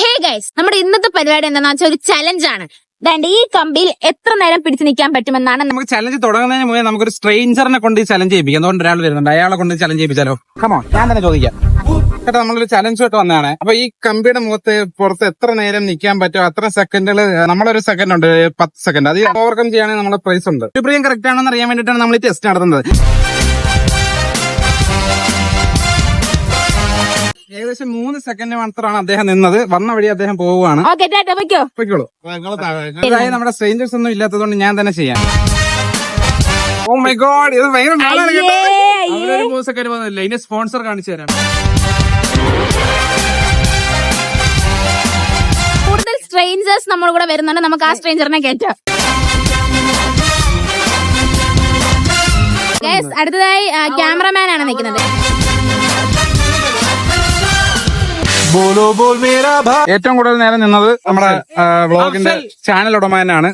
Hey guys നമ്മുടെ ഇന്നത്തെ പരിപാടി എന്താണെന്ന് വെച്ചാൽ ഒരു ചലഞ്ച് ആണ്. ദാണ്ട് ഈ കമ്പിയിൽ എത്ര നേരം പിടിച്ചു നിൽക്കാൻ പറ്റുമെന്നാണ് നമുക്ക് ചലഞ്ച് തുടങ്ങുന്നതിന് മുന്നേ നമുക്കൊരു സ്ട്രേഞ്ചറിനെ കൊണ്ട് ഈ ചലഞ്ച് ചെയ്യിപ്പിക്കാം. അതുകൊണ്ട് ഒരാൾ വരുന്നുണ്ട്. അയാളെ കൊണ്ട് ചലഞ്ച് ചെയ്യിപ്പിച്ചാലോ? കമോ ഞാൻ തന്നെ ചോദിക്കാം. കേട്ടോ നമ്മളൊരു ചലഞ്ച് ആയിട്ട് വന്നതാണ്. അപ്പൊ ഈ കമ്പിയുടെ മുഖത്ത് പുറത്ത് എത്ര നേരം നിൽക്കാൻ പറ്റുമോ അത്ര സെക്കൻഡുകൾ നമ്മളൊരു സെക്കൻഡ് ഉണ്ട്. പത്ത് സെക്കൻഡ് അത് ഓവർകം ചെയ്യുകയാണെങ്കിൽ നമ്മളെ പ്രൈസ് ഉണ്ട്. പ്രിയം കറക്റ്റ് ആണെന്ന് അറിയാൻ വേണ്ടിയിട്ടാണ് നമ്മൾ ഈ ടെസ്റ്റ് നടത്തുന്നത്. ഏകദേശം മൂന്ന് സെക്കൻഡ് മാത്രമാണ് അദ്ദേഹം നിന്നത്. വന്ന വഴി അദ്ദേഹം പോവുകയാണ്. പൊയ്ക്കോളൂ. അതായത് നമ്മുടെ സ്ട്രേഞ്ചേഴ്സ് ഒന്നും ഇല്ലാത്തതുകൊണ്ട് ഞാൻ തന്നെ ചെയ്യാം. ഓ മൈ ഗോഡ് ഇത് ഭയങ്കര. അവരൊരു മൂന്ന് സെക്കൻഡ് വന്നില്ല ഇനി സ്പോൺസർ കാണിച്ചു തരാം. കൂടുതൽ സ്ട്രേഞ്ചേഴ്സ് നമ്മുടെ കൂടെ വരുന്നുണ്ട്. നമുക്ക് ആ സ്ട്രേഞ്ചറിനെ കയറ്റാം അടുത്തതായി ക്യാമറമാൻ ആണ് നിൽക്കുന്നത്. ഏറ്റവും കൂടുതൽ നേരം നിന്നത് നമ്മുടെ വ്ളോഗിന്റെ ചാനൽ ഉടമ തന്നെയാണ്.